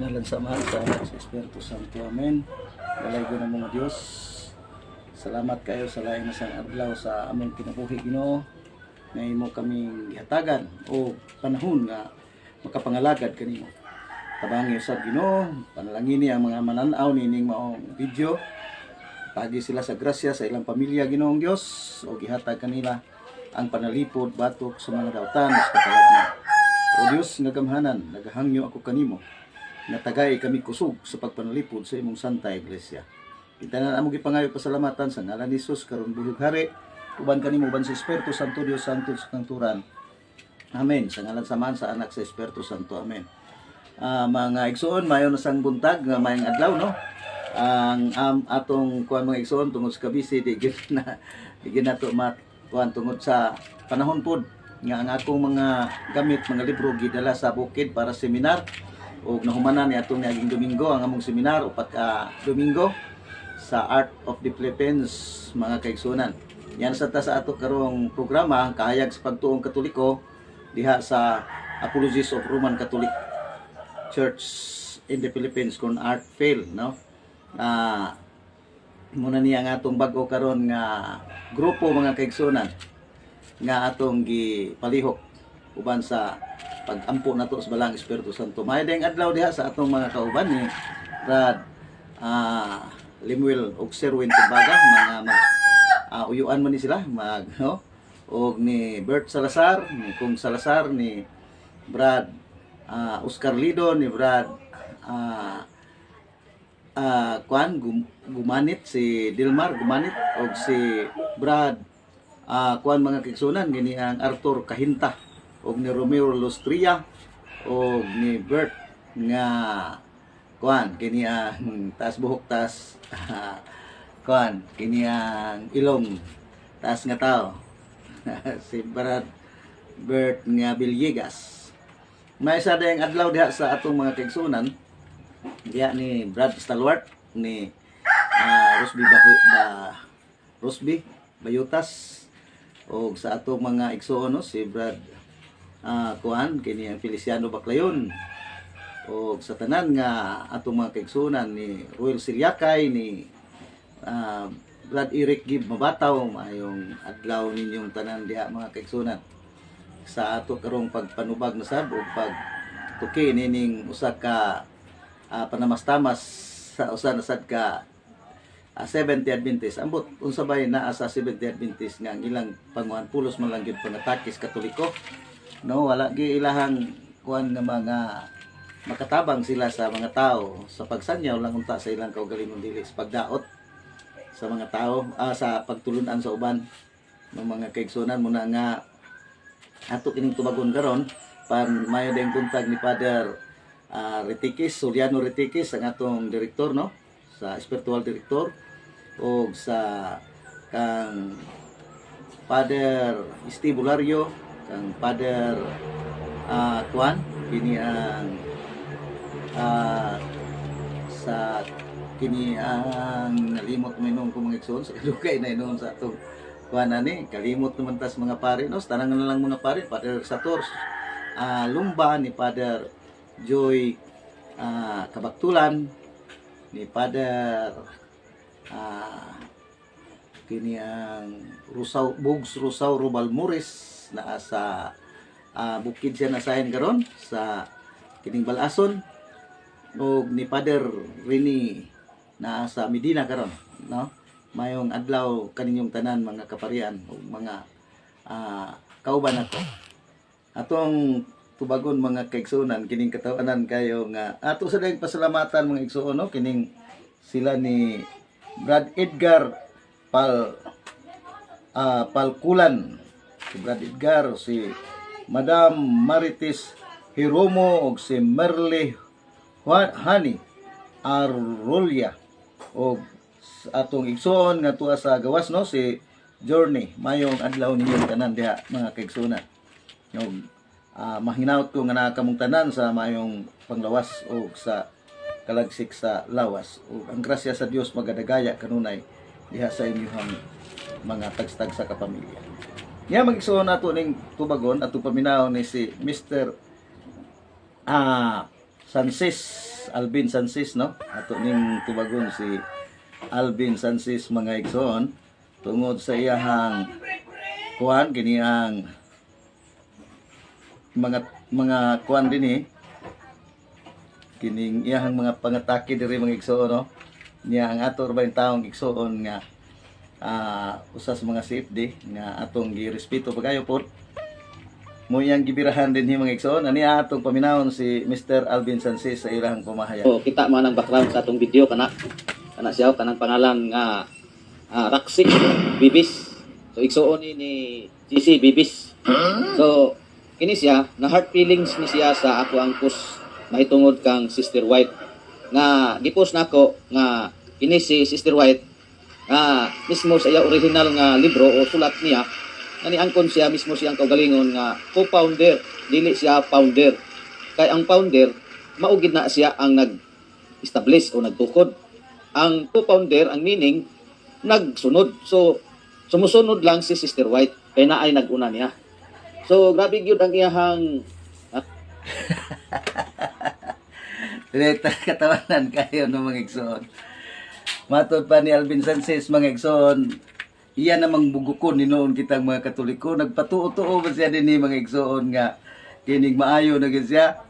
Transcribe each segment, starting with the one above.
Ngalan sa Ama, sa Anak, sa Espiritu Santo. Amen. Balay ko ng mga Diyos. Salamat kayo sa lain na sang adlaw sa among kinabuhi Ginoo. Na imo kaming ihatagan o panahon nga makapangalagad kanimo. Tabangi sa Ginoo, panalangin niya ang mga mananaw nining maong video. Pagi sila sa grasya sa ilang pamilya Ginoong Dios o gihatag kanila ang panalipod batok sa mga dautan sa katalagman. O Dios nga gamhanan, ako kanimo natagay kami kusog sa pagpanalipod sa imong Santa Iglesia. Itanan amo gipangayo pasalamatan sa ngalan ni Jesus karon buhig hari uban kanimo uban sa Espiritu Santo Dios Santo sa kanturan. Amen. Sa ngalan samahan sa anak sa Espiritu Santo. Amen. Ah, mga igsoon mayo na sang buntag nga mayang adlaw no. Ang am atong kuan mga igsoon tungod sa kabisi di na di gid nato mat kuan tungod sa panahon pod nga ang akong mga gamit mga libro gidala sa bukid para seminar ug nahumanan ni atong niaging Domingo ang among seminar upat ka Domingo sa Art of the Philippines mga kaigsunan. Yan sa ta sa ato karong programa kahayag sa pagtuong Katoliko diha sa Apologies of Roman Catholic Church in the Philippines kung Art Fail no. Ah muna niya nga atong bag-o karon nga grupo mga kaigsunan nga atong gipalihok uban sa pag-ampo nato sa balang Espiritu Santo. Dayang adlaw diha sa atong mga kauban ni Brad ah Limuel ug Sherwin Tibaga mga mag ah, uyuan man ni sila mag no? Og ni Bert Salazar ni Kung Salazar ni Brad ah, Oscar Lido ni Brad ah ah kuan gum, gumanit si Dilmar gumanit og si Brad ah kuan mga kigsunan gini ang Arthur Kahinta og ni Romeo Lustria og ni Bert nga kuan kini ang tas buhok tas kuan kini ang ilong tas nga tao. Si Brad Bert nga Villegas. May isa dayang adlaw diha sa atong mga kigsunan. Diha ni Brad Stalwart ni ah, Rosby Bahu ba Rosby Bayutas o sa atong mga igsoon no si Brad ah kuan kini ang Feliciano Baclayon. O sa tanan nga atong mga kaigsunan ni Royal Siriakay ni ah, Brad Eric Gib Mabataw mayong adlaw ninyong tanan diha mga kaigsunan. Sa ato karong pagpanubag na sab ug pag tuki nining usa ka ah, panamastamas sa usa na sad ka ah, 70 Adventist. Ambot unsa bay naa sa 70 Adventist nga ang ilang panguhan pulos man lang gyud pangatakis katoliko no wala gi ilahang kuan nga mga makatabang sila sa mga tao. Sa pagsanyaw lang unta sa ilang kaugalingon dili sa pagdaot sa mga tao ah, sa pagtulunan sa uban ng mga kaigsunan. Muna nga ato kining tubagon karon pan mayo ding buntag ni Father ah, Retikis Soliano Retikis ang atong direktor no? Sa spiritual director o sa kang Father Steve kang Father ah Tuan kini ang ah, sa kini ang nalimot mo nung kumangitson sa kalugay na inon sa atong kuan ani. Kalimot naman tas mga pare no? Tanang na lang mga pare Father Sator ah Lumba ni Father Joy ah Kabaktulan ni Father ah kini ang Rusaw Bugs Rusaw Rubal Muris na sa ah, bukid siya nasahin karon sa kining balason. O ni Father Rini na sa Medina karon no? Mayong adlaw kaninyong tanan mga kaparian o mga ah, kauban nato atong tubagon mga kaigsunan kining katawanan kayo nga ato sa dayang pasalamatan mga igsuon no? Kining sila ni Brad Edgar Pal ah, Palkulan si Brad Edgar si Madam Marites Hiromo ug si Merle Hani Arrolia o atong igsoon nga tuwa sa gawas no? Si Journey mayong adlaw ninyo tanan diha mga kaigsunan yung ah, mahinawt ko nga nakakamong tanan sa mayong panglawas o sa kalagsik sa lawas. O ang grasya sa Dios magadagaya kanunay diha sa inyong mga tagstag sa kapamilya Nga mag-igsoon nato ning tubagon at paminaw ni si Mr. ah Sansis Alvin Sansis no? Ato ning tubagon si Alvin Sansis mga igsoon. Tungod sa iyahang kuan kini ang mga mga kuan din eh. Kining iyahang mga pangatake diri mga igsoon no? Niya ang ato ba yung taong igsoon nga ah usas mga CFD nga atong girespeto pagayo pod mo yang gibirahan din himong igsoon ani atong paminawon si Mr. Alvin Sansis sa ilang pamahayag So, kita man ang background sa atong video kana kana siya kanang pangalan nga ah, Raxi Bibis. So igsuon ni ni GC Bibis. So kini siya na heart feelings ni siya sa ako ang pus mahitungod kang Sister White nga gipos nako nga kini si Sister White nga mismo sa original nga libro o sulat niya nga niangkon siya mismo siyang kaugalingon nga co-founder dili siya founder kay ang founder maugid na siya ang nag-establish o nagtukod. Ang co-founder, ang meaning, nagsunod. So, sumusunod lang si Sister White. Kaya na ay naguna niya. So, grabe yun ang iyahang Direkta katawanan kayo ng mga igsoon. Matod pa ni Alvin Sanchez mga igsoon, iya namang bugukon ni noon kitang mga katoliko. Nagpatuo-tuo ba siya din ni mga igsoon nga kining maayo na siya.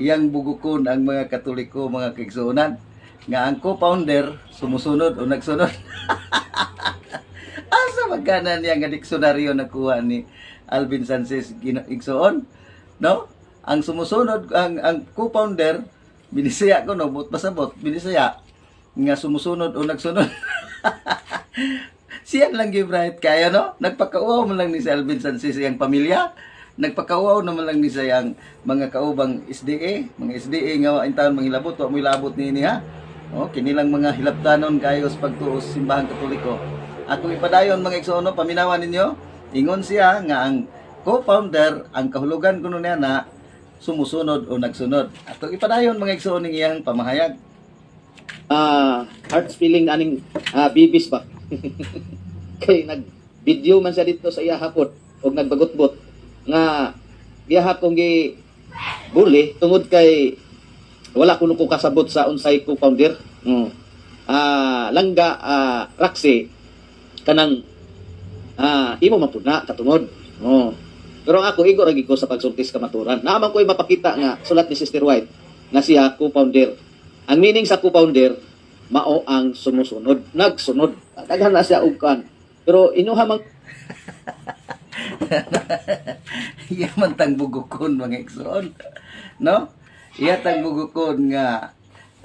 Iyang bugukon ang mga katoliko, mga kaigsoonan. Nga ang co-founder, sumusunod o nagsunod. Asa magkana niya nga diksyonaryo nakuha ni Alvin Sanchez igsoon? No? Ang sumusunod, ang, ang co-founder, binisaya ko no, but pasabot, binisaya, nga sumusunod o nagsunod. Siya lang gibright kaya no? Nagpakauaw man lang ni si Alvin Sanchez iyang pamilya. Nagpakauaw naman lang ni sa iyang mga kaubang SDA, mga SDA nga wa taon manghilabot, wa mo ilabot ni ha. O, kinilang mga hilabtanon kayo sa pagtuos sa simbahan katoliko. Akong ipadayon mga igsoon, paminawan ninyo, ingon siya nga ang co-founder, ang kahulugan kuno niya na sumusunod o nagsunod. Atong ipadayon mga ning iyang pamahayag. Ah heart feeling aning ah, bibis ba. kay nag video man siya dito sa iya hapot og nagbagot-bot nga gihap kong gi bully tungod kay wala kuno ko kasabot sa unsay co-founder. Mm. Ah, langga ah, Raxi kanang ah imo man pud na katungod. Oh. Pero ako igo ra ko sa pagsultis kamaturan. Naaman ko mapakita nga sulat ni Sister White nga siya co-founder. Ang meaning sa co-founder mao ang sumusunod, nagsunod. Daghan na siya og kan. Pero inuha man iya man tang bugukon mga igsoon. No? Iya tang bugukon nga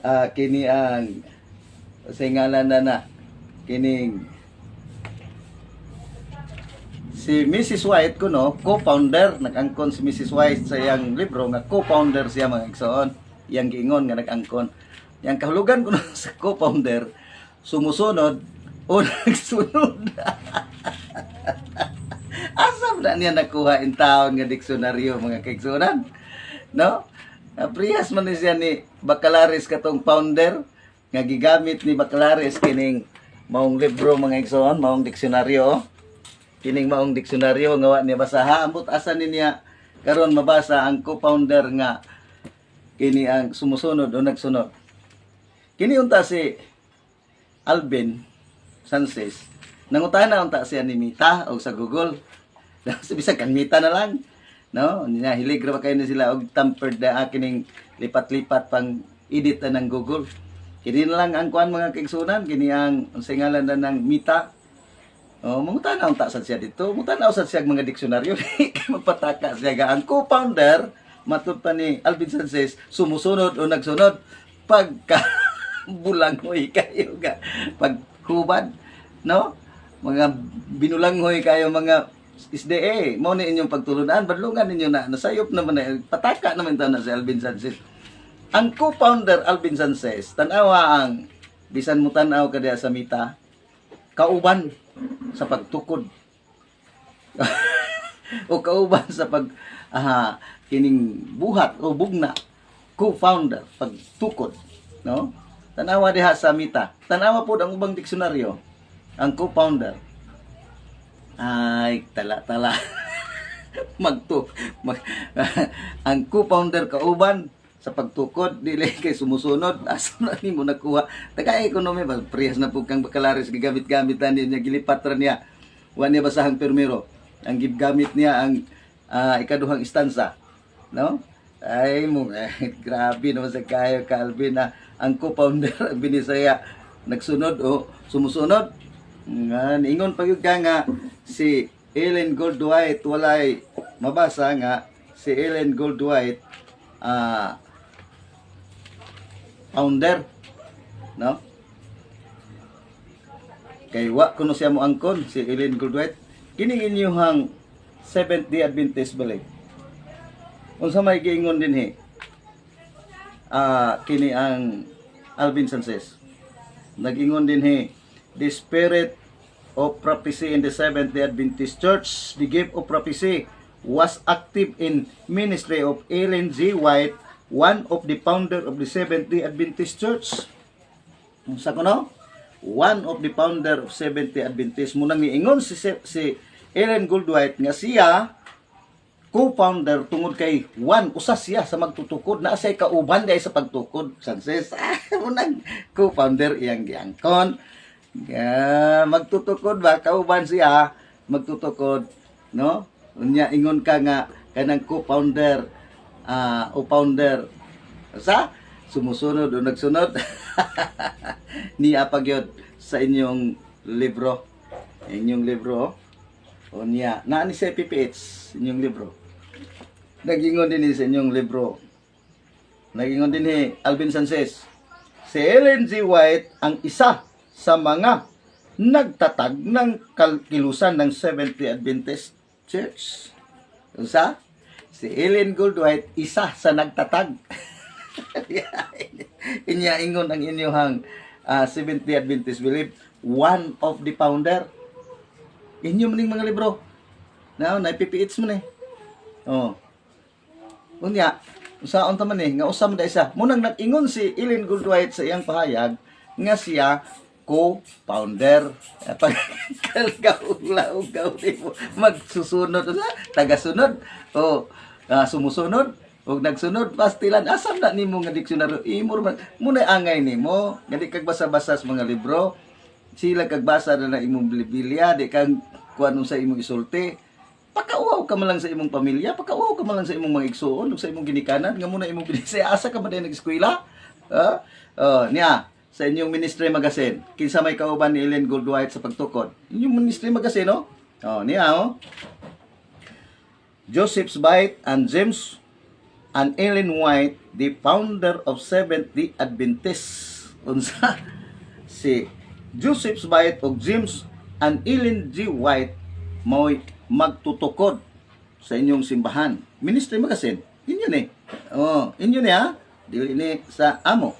ah, kini ang sa ngalan na na kining si Mrs. White ko no, co-founder, nag-angkon si Mrs. White sa iyang libro nga co-founder siya mga igsoon. Iyang giingon nga nag-angkon. Yang kahulugan ko sa co-founder, sumusunod o nagsunod. Asam na niya nakuha in taon nga diksyonaryo mga kaigsunan. No? Apriyas man siya ni Bacalaris katong founder nga gigamit ni Bacalaris kining maong libro mga igsoon, maong diksyonaryo. Kining maong diksyonaryo nga wa niya basaha ambot asa ni niya karon mabasa ang co-founder nga kini ang sumusunod o nagsunod. Kini unta si Alvin Sanchez. Nangutana unta siya ni Mita o sa Google. Sa bisag kan Mita na lang. No, niya hilig ra kayo na sila og tampered na kining lipat-lipat pang edit na ng Google. Kini na lang ang kuan mga kaigsunan, kini ang ang singalan na ng Mita. Oh, mangutana unta sad siya dito. Mangutana sad siya mga diksyonaryo. Mapataka siya ga ang co-founder matud pa ni Alvin Sanchez sumusunod o nagsunod pagka bulanghoy kayo ga paghubad no? Mga binulanghoy kayo mga SDA mo ni inyong pagtulunan badlungan ninyo na nasayop naman na pataka naman ta na si Alvin Sanchez. Ang co-founder Alvin Sanchez tanawa ang bisan mo tanaw ka diha sa mita kauban sa pagtukod. O kauban sa pag aha kining buhat o bugna co-founder pagtukod no? Tanawa diha sa mita. Tanawa pod ang ubang diksyonaryo ang co-founder. Ay tala tala magto mag, ang co-founder kauban sa pagtukod dili kay sumusunod. Asa na nimo nakuha? Taga ekonomi ba priyas na pug kang bakalaris gigamit-gamit na niya gilipat ra niya. Wa niya basahang permero. Ang gigamit niya ang ah, ikaduhang istansa no? Ay mo eh, grabe naman sa kayo Calvin na ang co-founder ang binisaya. Nagsunod o sumusunod. Nga ingon pa ka nga si Ellen Goldwhite walay mabasa nga si Ellen Goldwhite ah founder. No? Kay wa kuno siya mo angkon si Ellen Goldwhite. Kini inyuhang Seventh Day Adventist balik unsa may giingon din he ah kini ang Alvin Sanchez. Nagingon din he the spirit of prophecy in the Seventh Day Adventist Church the gift of prophecy was active in ministry of Ellen G. White one of the founder of the Seventh Day Adventist Church. Sa kuno one of the founder of Seventh Day Adventist. Mo nang niingon si si Ellen Goldwhite nga siya co-founder tungod kay one usa siya sa magtutukod. Na say kauban dai sa pagtukod Sanchez mo nang co-founder iyang giangkon. Yeah, magtutukod ba? Kauban siya magtutukod no? Unya ingon ka nga kanang co-founder ah o founder. Sa sumusunod o nagsunod? Ni apagyod sa inyong libro. Inyong libro o niya na ni sa PPH inyong libro nagingon din ni sa inyong libro nagingon din ni Alvin Sanchez si Ellen G. White ang isa sa mga nagtatag ng kalkilusan ng Seventh Day Adventist Church. Unsa? Si Ellen Goldwhite, isa sa nagtatag. Inya ingon ang inyong uh, Seventh Day Adventist believe, one of the founder. Inyo maning mga libro. Na, na PPH mo ni. Oh. Unya, usaon ta man eh, nga usam da isa. Munang nag-ingon si Ellen Goldwhite sa iyang pahayag nga siya co-founder. Pag kalgaw-gaw mo. Magsusunod tagasunod? O ah, sumusunod? O nagsunod? Pastilan asam na nimo nga diksyonaryo imo man muna angay nimo. Nga di kag basa-basa sa mga libro. Sila kag basa na na imong Biblia di kag kuan sa imong isulti pakauaw ka man lang sa imong pamilya, pakauaw ka man lang sa imong mga igsuon, sa imong ginikanan, nga muna imong binisay, asa ka ba din nag-eskwela? Ha? Oh, niya, sa inyong ministry magazine, kinsa may kauban ni Ellen Goldwhite sa pagtukod. Inyong ministry magazine, no? Oh, niya, oh. Joseph Bite and James and Ellen White, the founder of Seventh-day Adventist. Unsa? Si Joseph Bite o James and Ellen G. White mo'y magtutukod sa inyong simbahan. Ministry magazine. Inyo ni. Oh, inyo ni ha. Dili ni sa amo.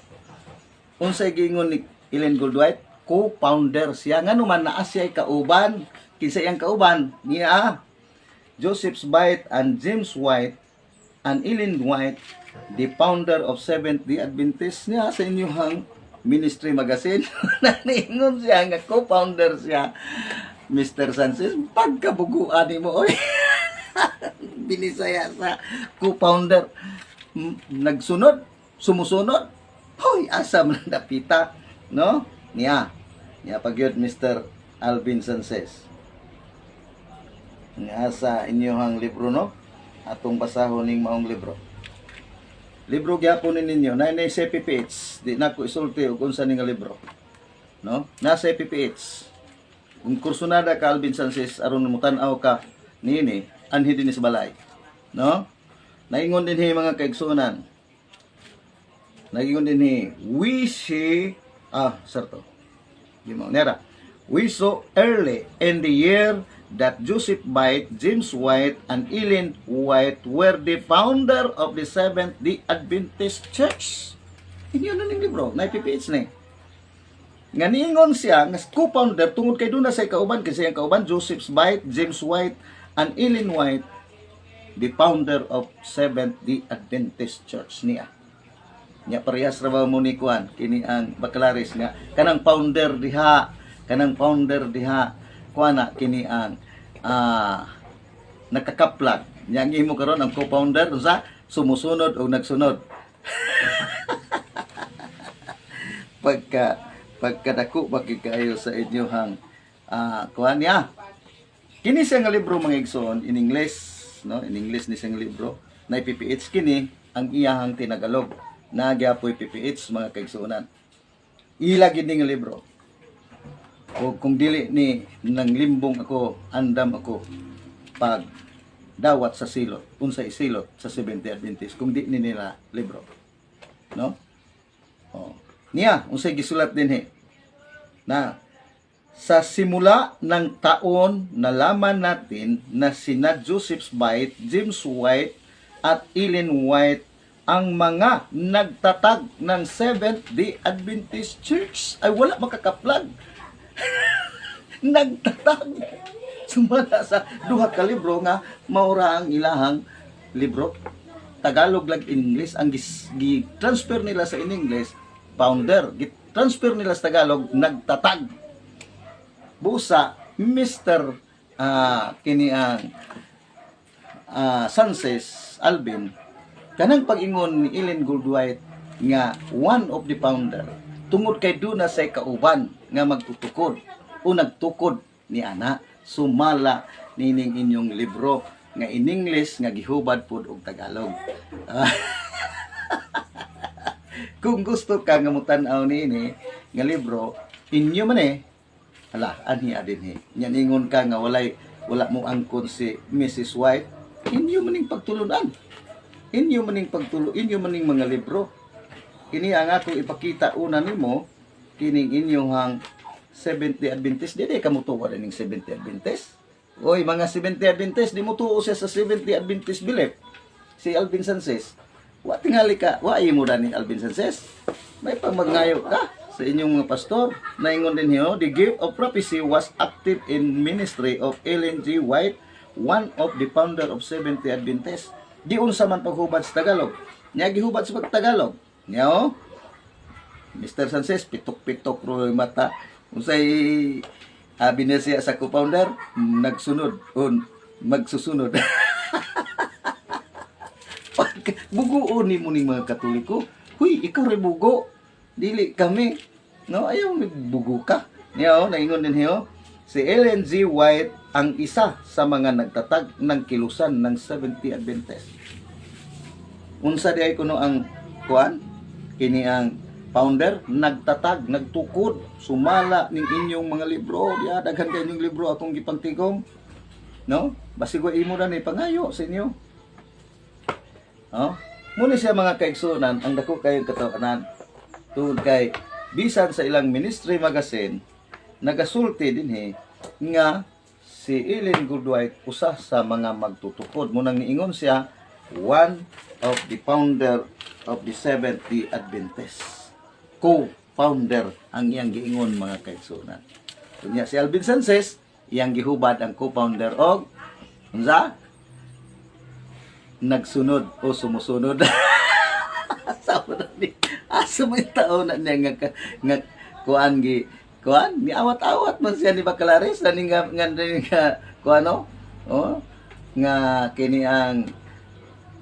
Unsay giingon ni Ellen Goldwhite, co-founder siya ngano man naa siya kauban. Kinsa iyang kauban niya Joseph White and James White and Ellen White, the founder of Seventh-day Adventist niya sa inyong ministry magazine. Naningon siya nga co-founder siya. Mr. Sanchez, pagkabuguan ni mo, oy. Binisaya sa co-founder. M- Nagsunod, sumusunod. Hoy, asam na napita. No? Niya. Niya pagyod Mr. Alvin Sanchez. Nga sa inyong libro, no? Atong basahon ning maong libro. Libro gyapon ni ninyo, na na sa PPH, di na ko isulti og unsa ni nga libro. No? Nasa PPH. Kung kursunada ka Alvin Sanchez aron mo tan-aw ka niini anhi din sa balay. No? Naingon din hi mga kaigsunan. Naingon din hi we see ah sarto. Di mo nera. We saw early in the year that Joseph White, James White, and Ellen White were the founder of the Seventh-day Adventist Church. Inyo na ning libro, na PPH na eh nga niingon siya nga co-founder tungod kay duna sa kauban kasi ang kauban Joseph White, James White and Ellen White the founder of Seventh-day Adventist Church niya. Nya parehas ra ba mo ni kuan? Kini ang baklaris nga kanang founder diha kanang founder diha. Kuana kini ang ah nakakaplag. Nya ang imo karon ang co-founder unsa sumusunod o nagsunod. Pagka pagkadako bakit kayo sa inyohang ah kuan niya. Kini siya nga libro mga igsoon in English, no? In English ni siyang libro. Na PPH kini ang iyahang tinagalog. Nagyapoy PPH mga kaigsuonan. Ila gid nga libro. O kung dili ni nang limbong ako, andam ako pag dawat sa silot, unsa isilot sa 70 Adventist kung di ni nila libro. No? Oh. Niya, unsay gisulat din he. Na sa simula ng taon nalaman natin na sina Joseph White, James White at Ellen White ang mga nagtatag ng Seventh-day Adventist Church ay wala makakaplag. nagtatag. Sumala sa duha ka libro nga maura ang ilahang libro. Tagalog lang English ang gi-transfer nila sa in English founder. Gi-transfer nila sa Tagalog nagtatag busa Mr. ah kini ang ah, Sanchez Alvin kanang pag-ingon ni Ellen Goldwhite nga one of the founder tungod kay duna say kauban nga magtutukod o nagtukod ni ana sumala nining inyong libro nga in English nga gihubad pud og Tagalog Ah, kung gusto ka nga mutan-aw nini nga libro inyo man eh Hala, ani adin he. Yan ingon ka nga walay wala mo angkon si Mrs. White. Inyo maning pagtulunan. Inyo maning pagtulo, inyo maning mga libro. Kini ang ato ipakita una nimo kining inyong hang 70 Adventist dili ka tuwa ning 70 Adventist. Oy, mga 70 Adventist, di mo tuo siya sa 70 Adventist belief. Si Alvin Sanchez. Wa tingali ka, wa mo ra ni Alvin Sanchez. May pagmagnayo ka sa inyong mga pastor. Naingon din niyo, the gift of prophecy was active in ministry of Ellen G. White, one of the founder of 70 Adventist. Di unsa man paghubad sa Tagalog. Nya gihubad sa pagtagalog. Nya oh, Mr. Sanchez, pitok-pitok ro mata. Unsay abi na siya sa co-founder, nagsunod o magsusunod. Buguon ni mo ning mga Katoliko. Huy, ikaw rin bugo. Dili kami. No, ayaw bugo ka. Niyo, naingon din niyo. Si Ellen G. White ang isa sa mga nagtatag ng kilusan ng 70 Adventist. Unsa di ay kuno ang kuan? Kini ang founder nagtatag, nagtukod, sumala ning inyong mga libro. Ya daghan kay inyong libro atong gipantigom. No? Basig wa imo na ni pangayo sa inyo. Oh? Muna siya mga kaigsunan, ang dako kayong katawanan tungod kay bisan sa ilang ministry magazine nagasulti din he nga si Ellen Goodwhite usa sa mga magtutukod. Munang niingon siya one of the founder of the Seventh-day Adventist. Co-founder ang iyang giingon mga kaigsunan. Kunya si Alvin Sanchez iyang gihubad ang co-founder og unsa nagsunod o sumusunod. Asa mo na ni asa mo yung tao na niya nga nga kuan gi kuan? Ni awat-awat man siya ni Bacalaris na ni nga nga nga kuano oh nga kini ang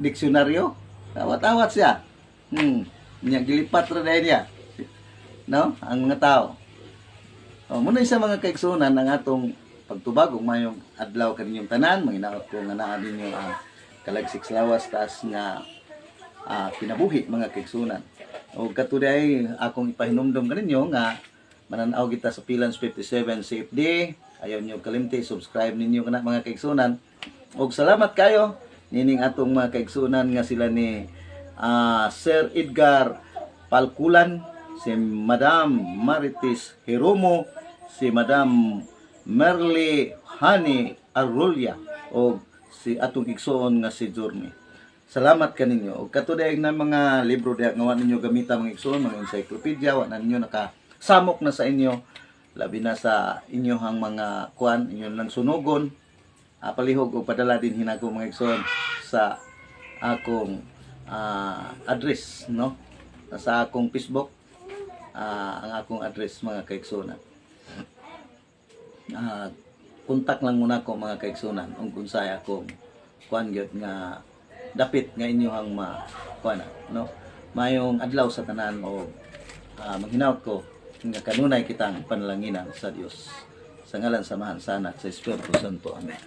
diksyonaryo. Awat-awat siya. Hmm niya gilipat ra dahil niya. No? Ang mga tao. Oh muna isa mga kaigsunan ang atong pagtubag. Ug mayong adlaw kaninyong tanan. Manginaot ko nga naa ninyo ang kalagsik lawas taas nga ah, kinabuhi mga kaigsunan. O katuday akong ipahinumdum kaninyo nga mananaw kita sa Pilans 57 CFD. Ayaw nyo kalimti, subscribe ninyo kana mga kaigsunan. O salamat kayo nining atong mga kaigsunan nga sila ni ah, Sir Edgar Palkulan, si Madam Maritis Hiromo, si Madam Merly Hani Arrolia o si atong igsoon nga si Journey. Salamat kaninyo. Og katuday na mga libro diha nga ninyo gamita mga igsoon, mga encyclopedia, wa ninyo nakasamok na sa inyo labi na sa inyohang mga kuan, inyo lang sunugon. Palihog og padala din hinako mga igsoon sa akong ah, address, no? Sa akong Facebook, ah, ang akong address mga kaigsunan. Ah, kontak lang muna ko mga kaigsunan ug unsay akong kuan gyud nga dapit nga inyohang ma kuan no mayong adlaw sa tanan o ah, maghinaot ko nga kanunay kitang panalangina sa Dios sa ngalan sa Mahan sa Anak sa Espiritu Santo. Amen.